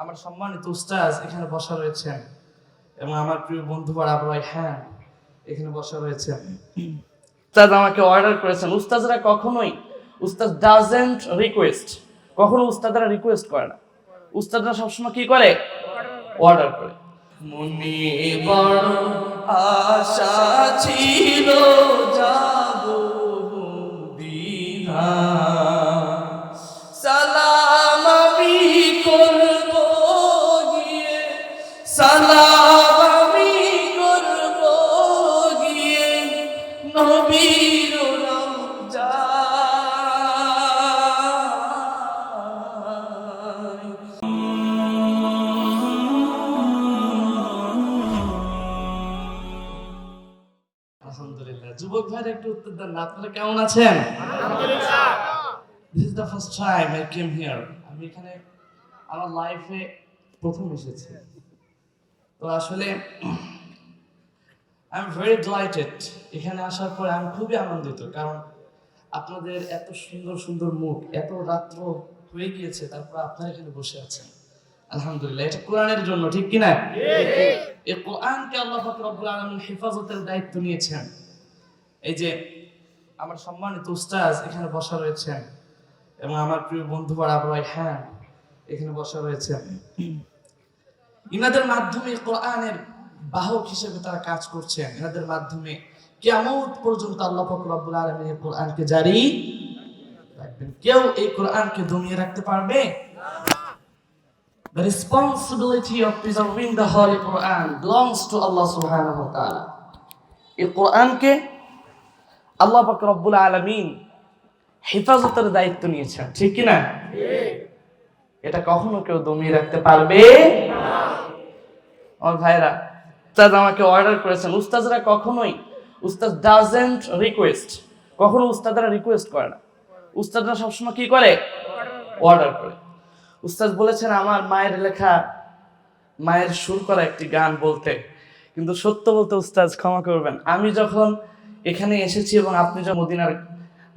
আমার সম্মানিত উস্তাজ এখানে বসা রয়েছেন। এবং আমার প্রিয় বন্ধু আবরাই হ্যাঁ এখানে বসা রয়েছেন। উস্তাদ আমাকে অর্ডার করেছেন। উস্তাজরা কখনোই, উস্তাদ ডাজেন্ট রিকোয়েস্ট কখনো উস্তাদরা রিকোয়েস্ট করে না। উস্তাদরা সবসময় কি করে? অর্ডার করে। মনে বড় আশা ছিল যাব একটু উত্তর দেন না। আপনারা কেমন আছেন? This is the first time I came here আমি এখানে আমার লাইফে প্রথম এসেছি। তো আসলে আই এম ভেরি ডিলাইটেড এখানে আসার পরে আমি খুবই আনন্দিত কারণ আপনাদের এত সুন্দর সুন্দর মুখ এত রাত্র হয়ে গিয়েছে তারপর আপনারা এখানে বসে আছেন। আলহামদুলিল্লাহ এটা কোরআনের জন্য ঠিক কিনা? এই কোরআনকে আল্লাহ রব্বুল আলামিন হেফাজতের দায়িত্ব নিয়েছেন। এই যে আমার সম্মানিত উস্তাজ এখানে বসা রয়েছেন। এবং আমার প্রিয় বন্ধু আবরাই হ্যাঁ এখানে বসা রয়েছেন। ইনাদের মাধ্যমে কোরআনের বাহক হিসেবে তারা কাজ করছেন। এনাদের মাধ্যমে কিয়ামত পর্যন্ত আল্লাহ আলামিন এই কোরআনকে জারি রাখবেন। কেউ এই কোরআনকে দমিয়ে রাখতে পারবে? The responsibility of preserving the Holy Quran belongs to Allah subhanahu wa ta'ala. এই কোরআনকে আল্লাহ পাক রব্বুল আলামিন হেফাজতের দায়িত্ব নিয়েছেন ঠিক কি না এটা কখনো কেউ দমিয়ে রাখতে পারবে? আমার ভাইরা উস্তাদ আমাকে অর্ডার করেছেন। উস্তাদরা কখনোই উস্তাদ ডাজেন্ট রিকোয়েস্ট কখনো উস্তাদরা রিকোয়েস্ট করে না। উস্তাদরা সবসময় কি করে? অর্ডার করে। উস্তাদ বলেছেন আমার মায়ের লেখা মায়ের সুর করা একটি গান বলতে। কিন্তু সত্য বলতে উস্তাদ ক্ষমা করবেন। আমি যখন এখানে এসেছি এবং আপনি যে মদিনার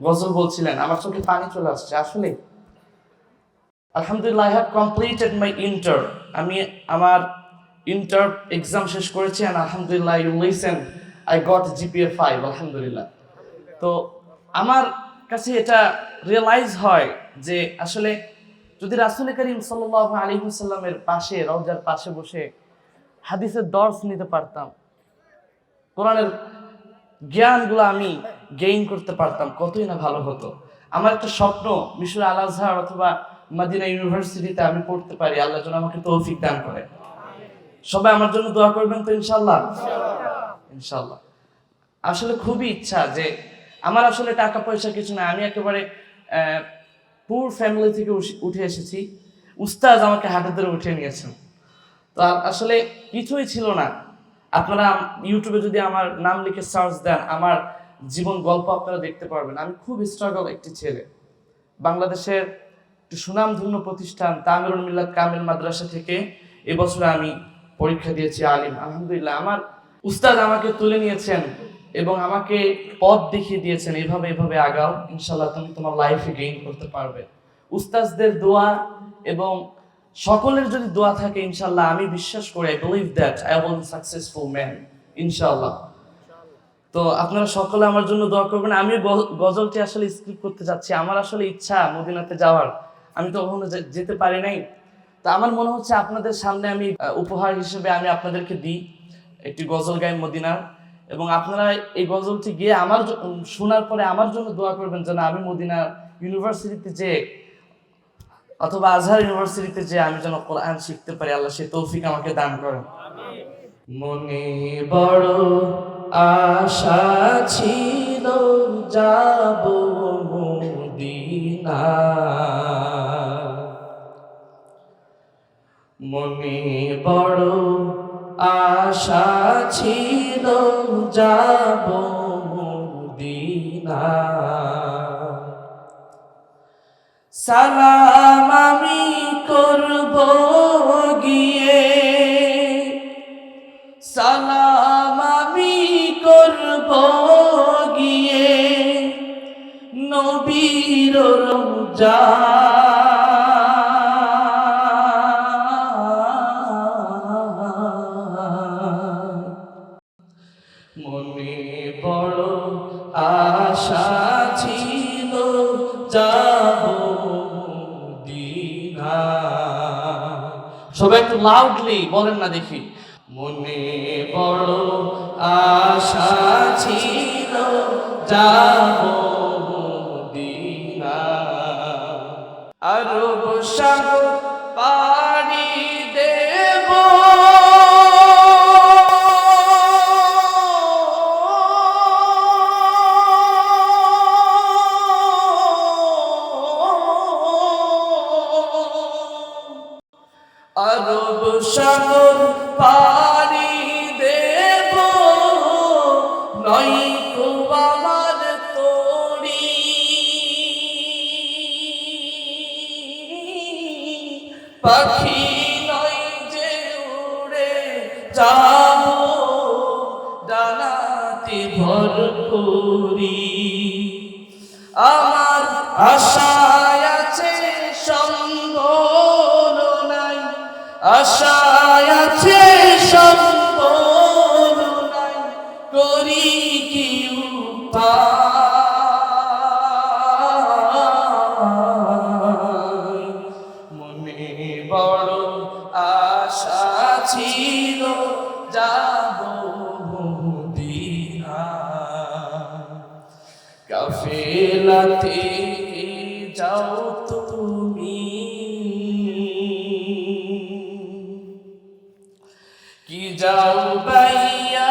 গজল বলছিলেন, আমার চোখে পানি চলে আসছে। আসলে, আলহামদুলিল্লাহ I have completed my inter আমি আমার ইন্টার এক্সাম শেষ করেছি and আলহামদুলিল্লাহ you listen I got GPA five আলহামদুলিল্লাহ। তো, আমার কাছে এটা রিয়েলাইজ হয় যে, আসলে, যদি রাসুল করিম সাল্লাহ আলী সাল্লামের পাশে, রওজার পাশে বসে হাদিসের দর্শ নিতে পারতাম, কোরআনের জ্ঞানগুলো আমি গেইন করতে পারতাম, কতই না ভালো হতো। আমার একটা স্বপ্ন, মিশর আল আজহার অথবা মাদিনা ইউনিভার্সিটিতে আমি পড়তে পারি, আল্লাহ যেন আমাকে তৌফিক দান করে। সবাই আমার জন্য দোয়া করবেন তো ইনশাল্লাহ ইনশাল্লাহ আসলে খুবই ইচ্ছা যে আমার আসলে টাকা পয়সা কিছু না, আমি একেবারে পুর ফ্যামিলি থেকে উঠে এসেছি। উস্তাজ আমাকে হাতে ধরে উঠে নিয়েছেন। তো আসলে কিছুই ছিল না। আপনারা ইউটিউবে যদি আমার নাম লিখে সার্চ দেন, আমার জীবন গল্প আপনারা দেখতে পারবেন। আমি খুব স্ট্রাগল একটি ছেলে। বাংলাদেশের একটি সুনামধন্য প্রতিষ্ঠান তামিরুল মিল্লাত কামিল মাদ্রাসা থেকে এবছরে আমি পরীক্ষা দিয়েছি আলিম। আলহামদুলিল্লাহ, আমার উস্তাদ আমাকে তুলে নিয়েছেন এবং আমাকে পথ দেখিয়ে দিয়েছেন, এভাবে এভাবে আগাও। ইনশাল্লাহ তুমি তোমার লাইফে গেইন করতে পারবে। উস্তাজদের দোয়া এবং সকলের যদি দোয়া থাকে, ইনশাল্লাহ, আমি বিশ্বাস করি I believe that I will successful man ইনশাল্লাহ। তো আপনারা সকলে আমার জন্য দোয়া করবেন। আমি গজলটি আসলে স্ক্রিপ্ট করতে যাচ্ছি। আমার আসলে ইচ্ছা মদিনাতে যাওয়ার। আমি তো কখনো যেতে পারি নাই। তো আমার মনে হচ্ছে আপনাদের সামনে আমি উপহার হিসেবে আমি আপনাদেরকে দিই একটি গজল গাই মদিনার। এবং আপনারা এই গজলটি গিয়ে আমার শোনার পরে আমার জন্য দোয়া করবেন যেন আমি মদিনা ইউনিভার্সিটিতে যে অথবা আজহার ইউনিভার্সিটিতে যে আমি যেন কোরআন শিখতে পারি, আল্লাহ সে তৌফিক আমাকে দান করেন। মনে বড় আশা ছিল, যাব মনে বড় আশা ছিল, যাব সালাম আমি করব। সবাই একটু লাউডলি বলেন না দেখি। মনে বড় আশা ছিল যাব পাখি নয় যে উড়ে যাব ডানাতে ভর করি আমার আশায় ছিল যাব কাফেলাতে যাও তুমি। কি যাও বাইয়া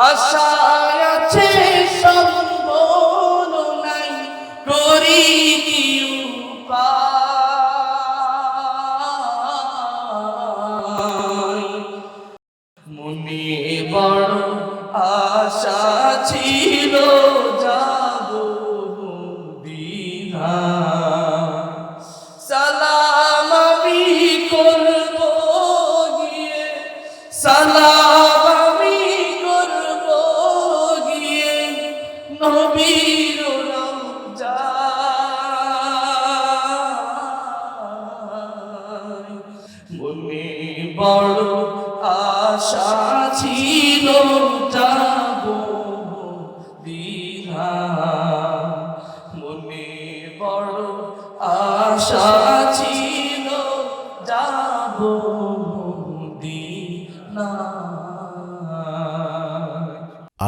আশায় আছে সম্বল নাই করি মনে বড় আশা ছিল নবীর